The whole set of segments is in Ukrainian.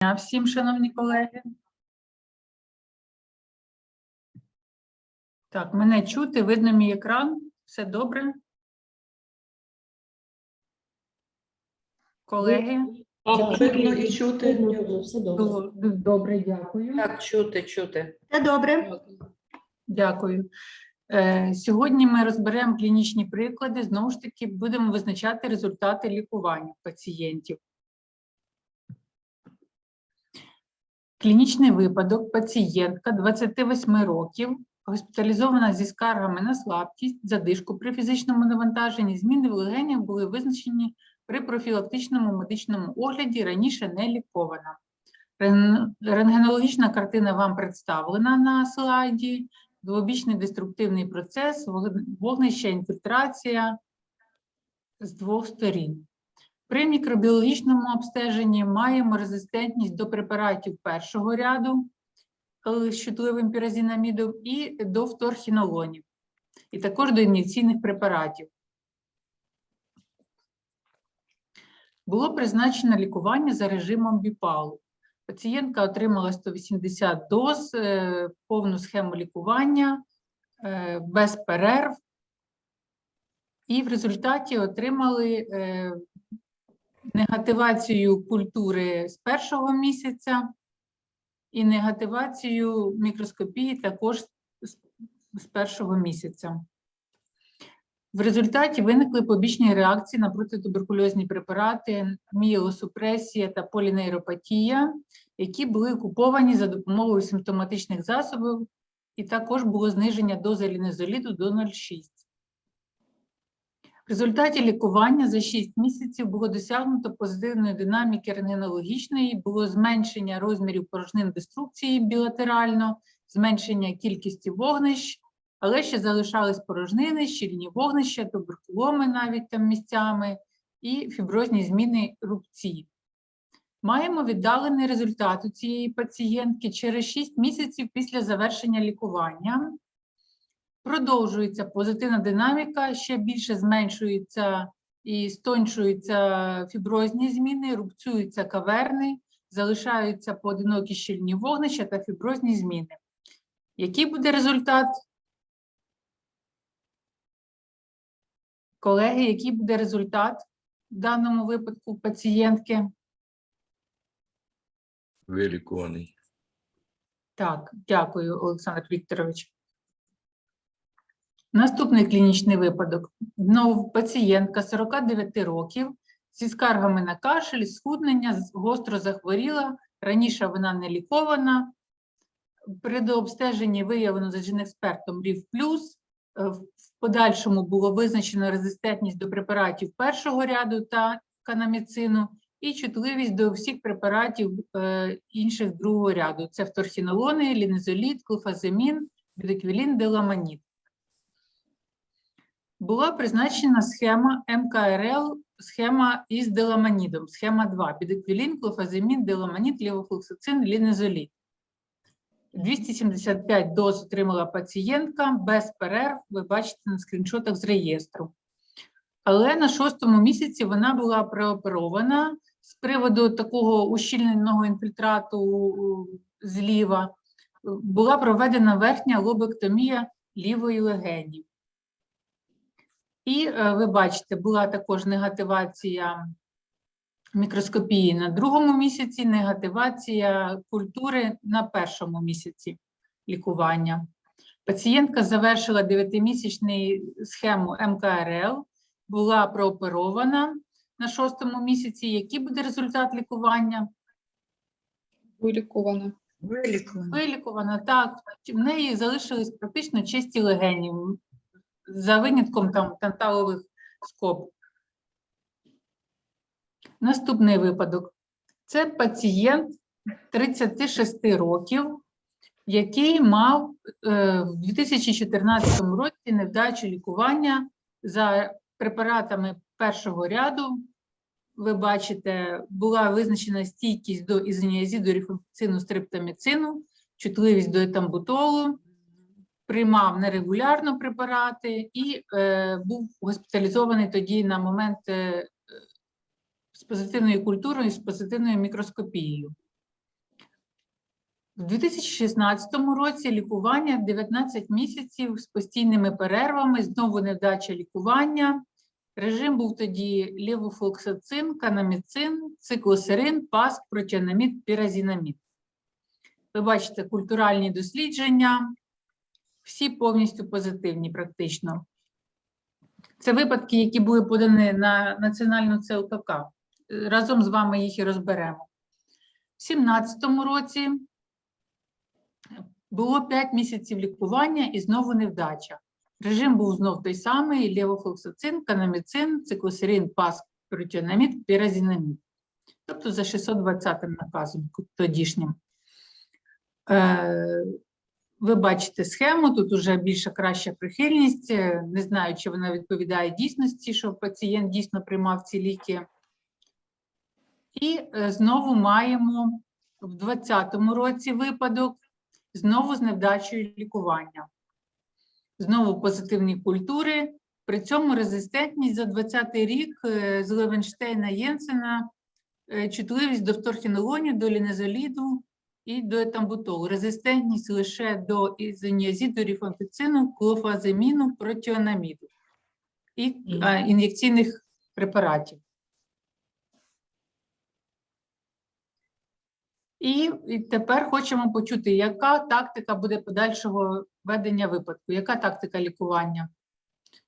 дня всім, шановні колеги. Так, мене чути, видно мій екран. Все добре? Колеги? Видно і чути. Все добре. Добре, дякую. Так, чути, чути. Все добре. Дякую. Е, Сьогодні ми розберемо клінічні приклади. Знову ж таки, будемо визначати результати лікування пацієнтів. Клінічний випадок. Пацієнтка 28 років, госпіталізована зі скаргами на слабкість, задишку при фізичному навантаженні. Зміни в легенях були визначені при профілактичному медичному огляді, раніше не лікована. Рентгенологічна картина вам представлена на слайді. Двобічний деструктивний процес, вог- вогнище, інфільтрація з двох сторін. При мікробіологічному обстеженні маємо резистентність до препаратів першого ряду е, з чутливим піразінамідом і до фторхінолонів, і також до ін'єкційних препаратів. Було призначено лікування за режимом біпалу. Пацієнтка отримала 180 доз, е, повну схему лікування е, без перерв, і в результаті отримали негативацію культури з першого місяця і негативацію мікроскопії також з- першого місяця. В результаті виникли побічні реакції на протитуберкульозні препарати, мієлосупресія та полінейропатія, які були окуповані за допомогою симптоматичних засобів, і також було зниження дози лінезоліду до 0,6. В результаті лікування за 6 місяців було досягнуто позитивної динаміки рентгенологічної, було зменшення розмірів порожнин деструкції білатерально, зменшення кількості вогнищ, але ще залишались порожнини, щільні вогнища, туберкуломи навіть там місцями і фіброзні зміни рубці. Маємо віддалений результат у цієї пацієнтки через 6 місяців після завершення лікування. Продовжується позитивна динаміка, ще більше зменшуються і стончуються фіброзні зміни, рубцюються каверни, залишаються поодинокі щільні вогнища та фіброзні зміни. Який буде результат? Колеги, який буде результат в даному випадку пацієнтки? вилікуваний. Так, дякую, Олександр Вікторович. Наступний клінічний випадок. Знову пацієнтка 49 років зі скаргами на кашель, схуднення, гостро захворіла. Раніше вона не лікована. При дообстеженні виявлено за експертом рів плюс. Е, В подальшому було визначено резистентність до препаратів першого ряду та канаміцину і чутливість до всіх препаратів е, інших другого ряду. Це фторхінолони, лінезоліт, клофаземін, бідоквілін, деламаніт. Була призначена схема МКРЛ, схема із деламанідом, схема 2, бідоквілін, клофаземін, деламаніт, лівофлоксацин, лінезоліт. 275 доз отримала пацієнтка без перерв, ви бачите на скріншотах з реєстру. Але на шостому місяці вона була прооперована з приводу такого ущільненого інфільтрату зліва. Була проведена верхня лобектомія лівої легені. І е, ви бачите, була також негативація мікроскопії на другому місяці, негативація культури на першому місяці лікування. Пацієнтка завершила 9-місячний схему МКРЛ, була прооперована на шостому місяці. Який буде результат лікування? Вилікована. Вилікуваний. Вилікувана, так. В неї залишились практично чисті легені, за винятком там танталових скоб. Наступний випадок. Це пацієнт 36 років, який мав е, в 2014 році невдачу лікування за препаратами першого ряду. Ви бачите, була визначена стійкість до ізоніазіду, рифампіцину, стриптаміцину, чутливість до етамбутолу, приймав нерегулярно препарати і е, був госпіталізований тоді на момент е, з позитивною культурою, з позитивною мікроскопією. В 2016 році лікування 19 місяців з постійними перервами, знову невдача лікування. Режим був тоді левофлоксацин, канаміцин, циклосерин, паск, протіанамід, піразінамід. Ви бачите культуральні дослідження, всі повністю позитивні практично. Це випадки, які були подані на національну ЦЛКК. Е, Разом з вами їх і розберемо. В 2017 році було 5 місяців лікування і знову невдача. Режим був знов той самий: левофлоксацин, канаміцин, циклосерин, паск, протіанамід, піразінамід. Тобто за 620 наказом тодішнім. Ви бачите схему, тут вже більша краща прихильність. Е, Не знаю, чи вона відповідає дійсності, що пацієнт дійсно приймав ці ліки. І е, знову маємо в 2020 році випадок, знову з невдачею лікування. Знову позитивні культури. При цьому резистентність за 2020 рік е, з Левенштейна Єнсена, чутливість до вторхінолонів, до лінезоліду і до етамбутолу. Резистентність лише до ізоніазіду, ріфампіцину, клофазиміну, протіонаміду і а, ін'єкційних препаратів. І, і тепер хочемо почути, яка тактика буде подальшого ведення випадку, яка тактика лікування?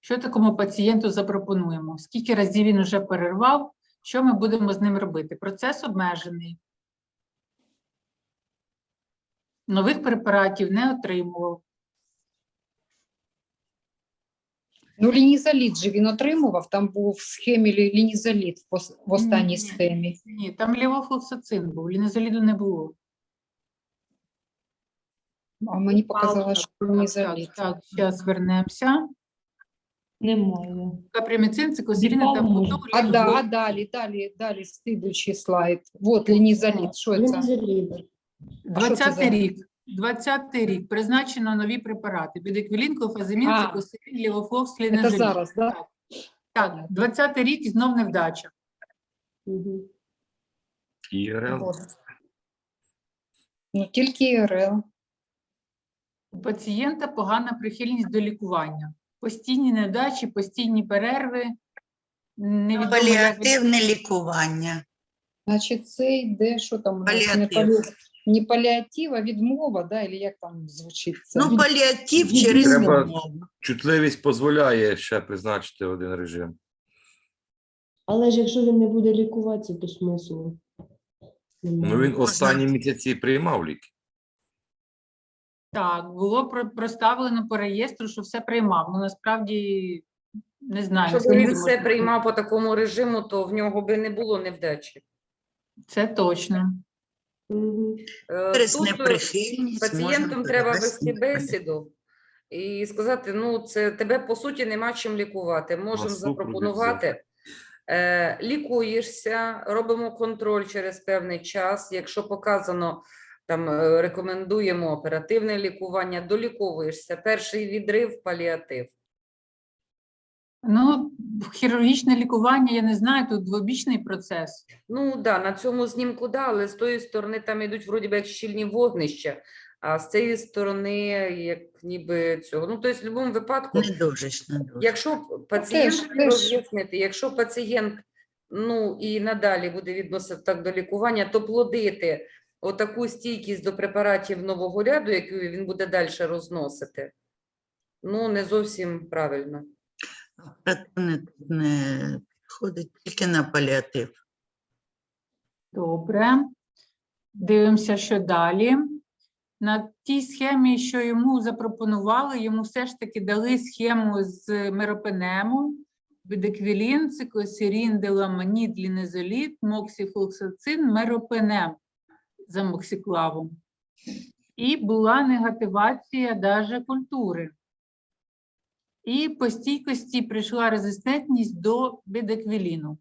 Що такому пацієнту запропонуємо? Скільки разів він вже перервав? Що ми будемо з ним робити? Процес обмежений нових препаратів не отримував. Ну, лінізоліт же він отримував, там був в схемі лі- в останній Ні. схемі. Ні, там лівофлоксацин був, лінезоліду не було. А мені показала, що лінізоліт. Так, так, зараз вернемося. Немає. Капряміцин, цикозіріна та Біпалмоль. А, да, а далі, далі, далі, слідуючий слайд. От лінізоліт, що це? Лінзоліда. 20-й рік. 20-й рік призначено нові препарати. Бідеквілін, кофазимін, цикосилін, лівофлокс, Це зараз, да? так? Так, 20-й рік і знов невдача. ІРЛ. От. Ну, тільки ІРЛ. У пацієнта погана прихильність до лікування. Постійні невдачі, постійні перерви. Паліативне лікування. Значить, це йде, що там у не не паліатив, а відмова, да? Или як там звучить це? Ну, паліатив через Треба- відмову. Чутливість дозволяє ще призначити один режим. Але ж якщо він не буде лікуватися, то смислу. немає. Ну він останні місяці приймав ліки. Так, було про- проставлено по реєстру, що все приймав. Ну насправді не знаю. Якщо б скільки він все приймав по такому режиму, то в нього би не було невдачі. Це точно. Е, Тут е, неприхильність пацієнтам треба вести бесіду і сказати: ну, це тебе по суті нема чим лікувати. Можемо запропонувати. Е, лікуєшся, робимо контроль через певний час. Якщо показано, там е, рекомендуємо оперативне лікування, доліковуєшся. Перший відрив паліатив. Ну, хірургічне лікування, я не знаю, тут двобічний процес. Ну да, на цьому знімку да, але з тої сторони там ідуть вроді би як щільні вогнища, а з цієї сторони, як ніби цього. Ну, тобто, в будь-якому випадку, Не дуже ж, не дуже. якщо пацієнт теж. роз'яснити, якщо пацієнт ну і надалі буде відносити так до лікування, то плодити отаку стійкість до препаратів нового ряду, яку він буде далі розносити, ну не зовсім правильно. Тут не підходить тільки на паліатив. Добре. Дивимося, що далі. На тій схемі, що йому запропонували, йому все ж таки дали схему з меропенему, бідеквілін, циклосірін, деламанід, лінезоліт, моксіфлоксацин, меропенем за моксиклавом. І була негативація даже культури. І по стійкості прийшла резистентність до бідеквіліну.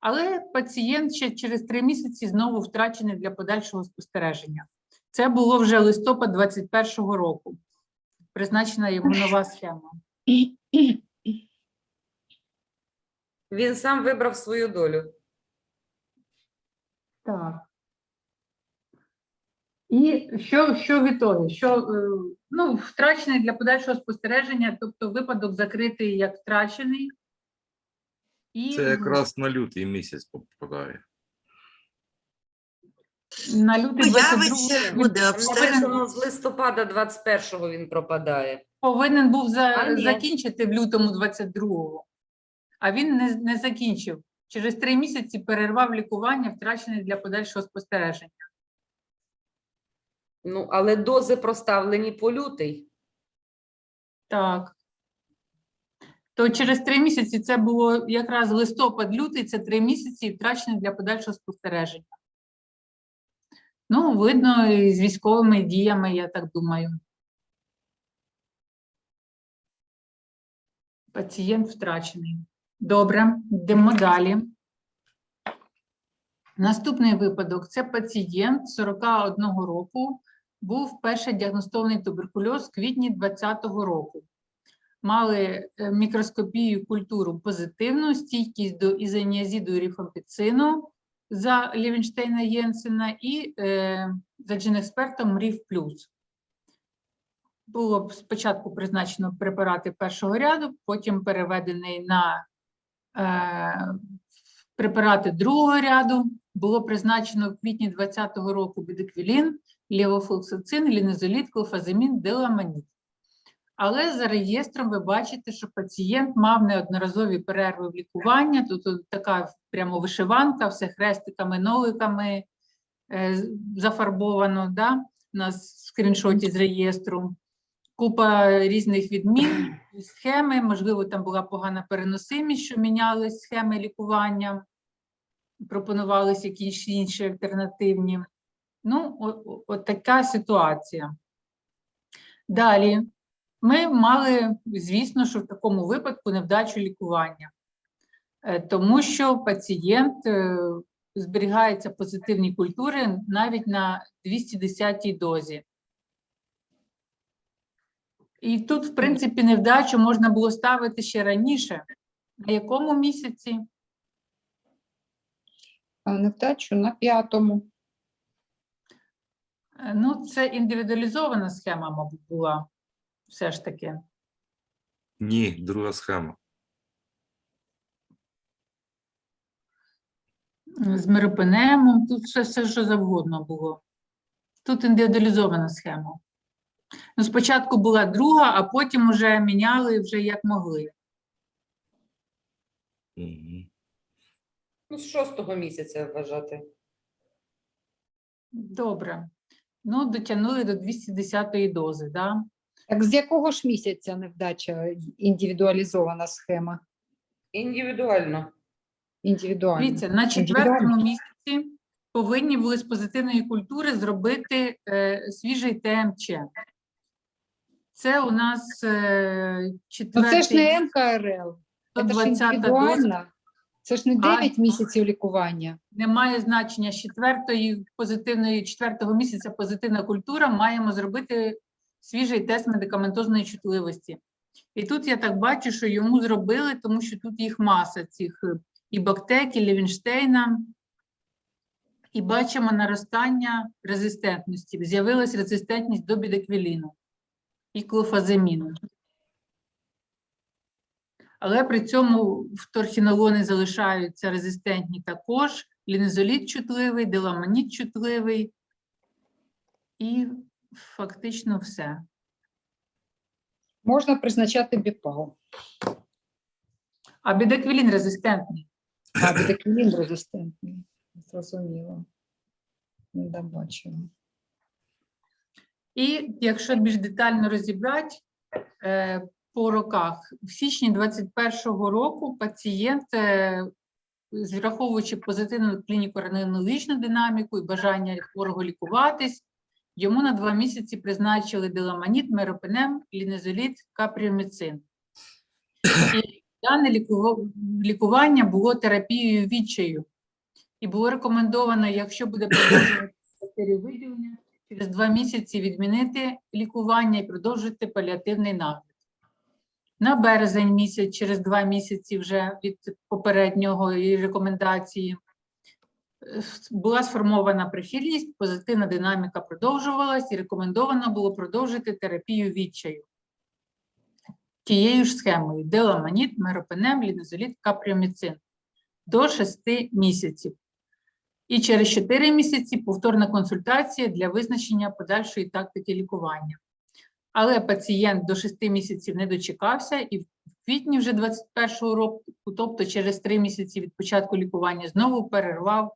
Але пацієнт ще через три місяці знову втрачений для подальшого спостереження. Це було вже листопад 2021 року. Призначена йому нова схема. Він сам вибрав свою долю. Так. І що, що в? Що е, ну, втрачений для подальшого спостереження, тобто випадок закритий як втрачений. І Це якраз на лютий місяць попадає. на лютий 22 Появиться, буде обстеження. з листопада 21-го він пропадає. повинен був за, закінчити в лютому 22-го, а він не, не закінчив. Через три місяці перервав лікування, втрачений для подальшого спостереження. Ну, але дози проставлені по лютий. Так. То через три місяці це було якраз листопад-лютий, це три місяці втрачені для подальшого спостереження. Ну, видно, і з військовими діями, я так думаю. Пацієнт втрачений. Добре, йдемо далі. Наступний випадок це пацієнт 41 року, був вперше діагностований туберкульоз в квітні 2020 року. Мали е, мікроскопію культуру позитивну, стійкість до ізоніазіду і рифампіцину за Лівенштейна Єнсена і е, за джинекспертом РІФ+. Було спочатку призначено препарати першого ряду, потім переведений на е, препарати другого ряду. Було призначено в квітні 2020 року бідеквілін, лівофлоксацин, лінезоліт, клофазимін, деламаніт. Але за реєстром ви бачите, що пацієнт мав неодноразові перерви в лікування. Тут така прямо вишиванка, все хрестиками, ноликами е, зафарбовано. Да? В скріншоті з реєстру. Купа різних відмін, схеми. Можливо, там була погана переносимість, що мінялись схеми лікування, пропонувалися якісь інші альтернативні. Ну, от така ситуація. Далі ми мали, звісно, що в такому випадку невдачу лікування, Е, тому що пацієнт е, зберігається позитивні культури навіть на 210-й дозі. І тут, в принципі, невдачу можна було ставити ще раніше. На якому місяці? Невдачу на п'ятому. Е, Ну, це індивідуалізована схема, мабуть, була все ж таки. Ні, друга схема. з миропенемом, тут все, все що завгодно було. Тут індивідуалізована схема. Ну, спочатку була друга, а потім вже міняли вже як могли. Мгм. Ну, з шостого місяця вважати. Добре. Ну, дотягнули до 210-ї дози, да? Так з якого ж місяця невдача індивідуалізована схема? Індивідуально. Індивідуальна. Дивіться, на четвертому місяці повинні були з позитивної культури зробити е, свіжий ТМЧ. Це у нас е, Ну четвертий це ж не НКРЛ, це ж 120 доза. індивідуальна. Це ж не А, місяців лікування. Немає значення з четвертої позитивної четвертого місяця позитивна культура. Маємо зробити свіжий тест медикаментозної чутливості. І тут я так бачу, що йому зробили, тому що тут їх маса цих е, і бактек, і Лівенштейна. І бачимо наростання резистентності. З'явилась резистентність до бідеквіліну і клофазиміну. Але при цьому вторхінолони залишаються резистентні також, лінезоліт чутливий, деламаніт чутливий і фактично все. Можна призначати біпал. А бідеквілін резистентний. А бідеквілін резистентний. Зрозуміло. Не добачила. І якщо більш детально розібрати е, по роках, в січні 2021 року пацієнт, враховуючи позитивну клініку ренологічну динаміку і бажання хворого лікуватись, йому на два місяці призначили деламаніт, меропенем, лінезоліт, капріоміцин. І дане лікування було терапією відчаю. І було рекомендовано, якщо буде продовжуватися бактеріовиділення, через два місяці відмінити лікування і продовжити паліативний нагляд. На березень місяць, через два місяці вже від попереднього рекомендації, Була сформована прихильність, позитивна динаміка продовжувалась і рекомендовано було продовжити терапію відчаю. Тією ж схемою деламаніт, меропенем, лінозоліт, капріоміцин до 6 місяців. І через 4 місяці повторна консультація для визначення подальшої тактики лікування. Але пацієнт до 6 місяців не дочекався і в квітні вже 21 року, тобто через 3 місяці від початку лікування, знову перервав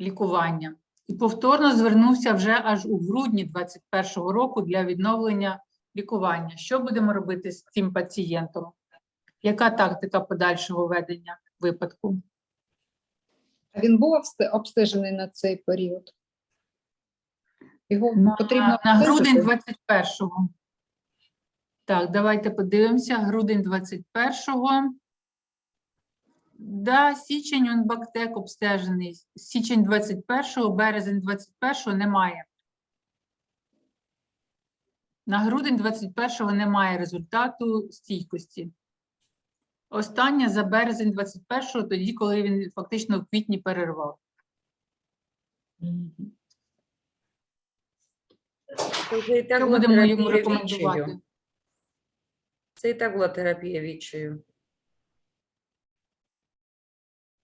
лікування. І повторно звернувся вже аж у грудні 21 року для відновлення лікування. Що будемо робити з цим пацієнтом? Яка тактика подальшого ведення випадку? Він був обсте- обстежений на цей період? Його На, потрібно на грудень 21-го. Так, давайте подивимося. Грудень 21-го. Да, січень он бактек обстежений. Січень 21-го, березень 21-го немає. На грудень 21-го немає результату стійкості. Остання за березень 21-го, тоді, коли він фактично в квітні перервав. Мгм. Це і так Що була будемо йому терапія рекомендувати? Це і так була терапія відчаю.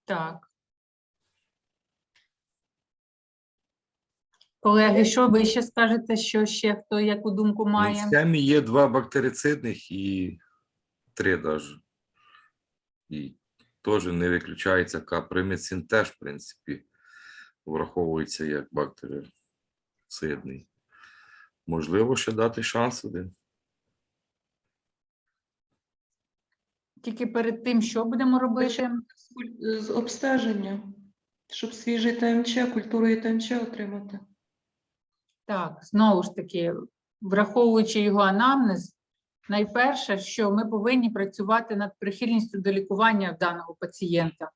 Так. Колеги, що ви ще скажете, що ще хто яку думку Ну, В має? схемі є два бактерицидних і три даже. І теж не виключається каприміцин теж, в принципі, враховується як бактерицидний. Можливо, ще дати шанс один. Тільки перед тим, що будемо робити? З обстеження, щоб свіжий ТМЧ, культуру і ТМЧ отримати. Так, знову ж таки, враховуючи його анамнез, найперше, що ми повинні працювати над прихильністю до лікування даного пацієнта.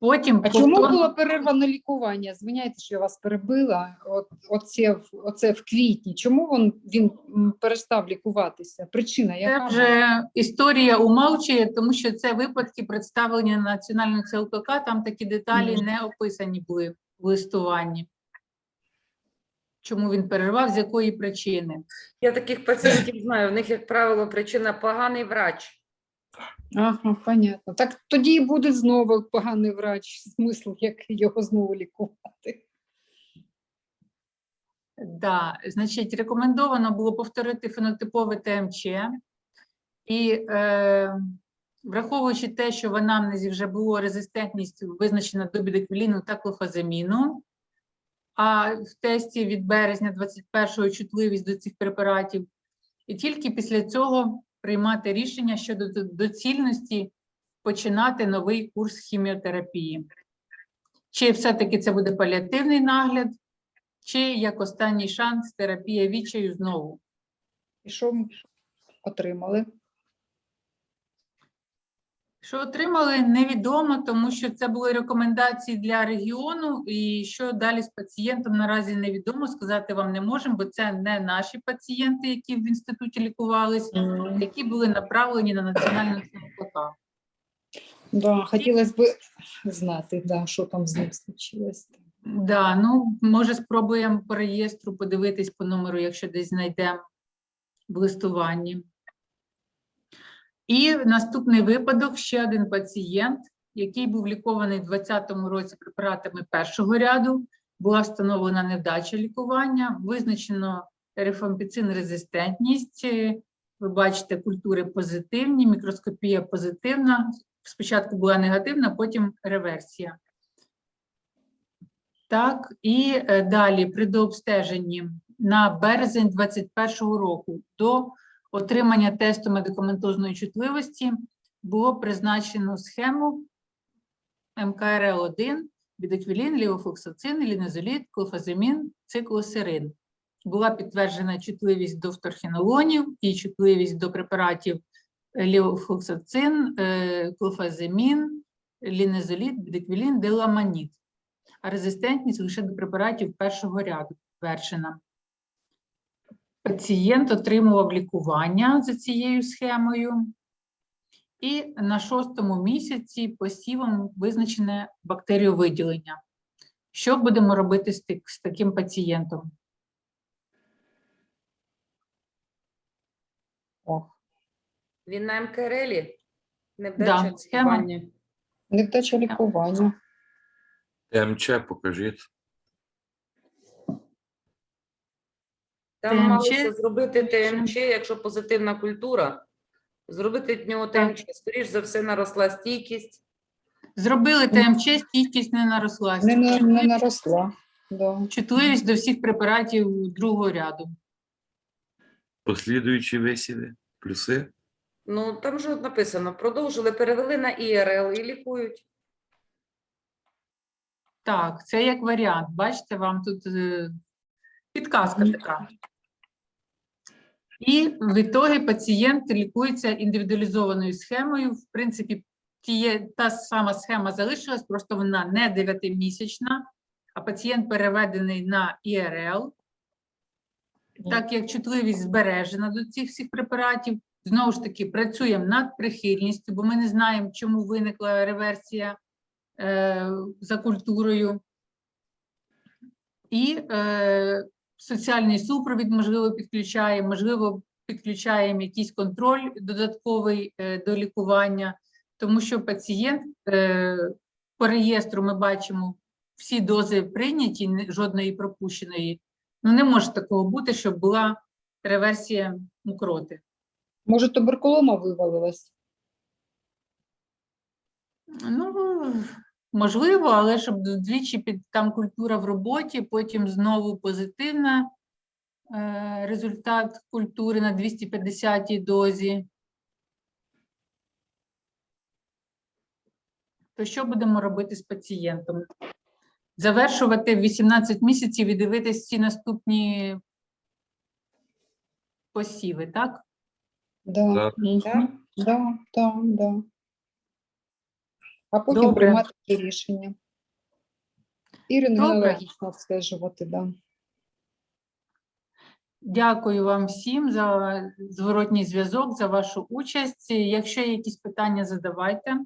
Потім А чому повторно- було перервано лікування? Звиняйте, що я вас перебила. От, оце, в- оце в квітні. Чому він, він перестав лікуватися? Причина яка? була? вже історія умовчує, тому що це випадки представлені на національному ЦЛКК, там такі деталі не описані були в листуванні. Чому він перервав, з якої причини? Я таких пацієнтів знаю. В них, як правило, причина поганий врач. Ага, понятно. Так тоді і буде знову поганий врач. Смисл, як його знову лікувати. Да, значить, рекомендовано було повторити фенотипове ТМЧ. І е, враховуючи те, що в анамнезі вже було резистентність визначена до бідеквіліну та клофазаміну, а в тесті від березня 21-го чутливість до цих препаратів, і тільки після цього приймати рішення щодо доцільності починати новий курс хіміотерапії. Чи все-таки це буде паліативний нагляд, чи як останній шанс терапія відчаю знову. І що ми отримали? Що отримали, невідомо, тому що це були рекомендації для регіону, і що далі з пацієнтом наразі невідомо, сказати вам не можемо, бо це не наші пацієнти, які в інституті лікувались, які були направлені на національну ЦМК. Да, хотілося б знати, да, що там з ним случилось. Да, ну може спробуємо по реєстру подивитись по номеру, якщо десь знайдемо в листуванні. І наступний випадок ще один пацієнт, який був лікований в 2020 році препаратами першого ряду. Була встановлена невдача лікування, визначено рифампіцин резистентність. Е, Ви бачите, культури позитивні, мікроскопія позитивна. Спочатку була негативна, потім реверсія. Так, і е, далі при дообстеженні на березень 2021 року до отримання тесту медикаментозної чутливості було призначено схему МКРЛ-1, бідеквілін, лівофлоксацин, лінезоліт, клофазимін, циклосерин. Була підтверджена чутливість до вторхінолонів і чутливість до препаратів лівофлоксацин, е, клофазимін, лінезоліт, бідеквілін, деламаніт а резистентність лише до препаратів першого ряду підтверджена. Пацієнт отримував лікування за цією схемою. І на шостому місяці посівом визначене бактеріовиділення. Що будемо робити з, таким пацієнтом? Ох, Він на МКРЛі? Не Да, схема. лікування. невдача лікування. ТМЧ покажіть. Там ТМЧ? малося зробити ТМЧ, якщо позитивна культура, зробити від нього Так. ТМЧ. Скоріш за все, наросла стійкість. Зробили ТМЧ, стійкість не наросла. Не, на- не Чутливість- наросла. Да. Чутливість до всіх препаратів другого ряду. Послідуючі висіви, плюси. Ну, там же написано, продовжили, перевели на ІРЛ і лікують. Так, це як варіант. Бачите, вам тут е, підказка така. І в ітогі пацієнт лікується індивідуалізованою схемою. В принципі, тіє, та сама схема залишилась, просто вона не 9-місячна, а пацієнт переведений на ІРЛ. Так як чутливість збережена до цих всіх препаратів, знову ж таки працюємо над прихильністю, бо ми не знаємо, чому виникла реверсія е, за культурою. І е, соціальний супровід, можливо, підключаємо, можливо, підключаємо якийсь контроль додатковий е, до лікування, тому що пацієнт е, по реєстру ми бачимо всі дози прийняті, жодної пропущеної. Ну, не може такого бути, щоб була реверсія мокроти. Може, туберкулома вивалилась? Ну, можливо, але щоб двічі під там культура в роботі, потім знову позитивна е, результат культури на 250 дозі. То що будемо робити з пацієнтом? Завершувати в 18 місяців і дивитись всі наступні посіви, так? Да. Так. Мгм. Да, да, да. А потім Добре. приймати рішення. І рентгенологічно обстежувати, да. Дякую вам всім за зворотній зв'язок, за вашу участь. Якщо є якісь питання, задавайте.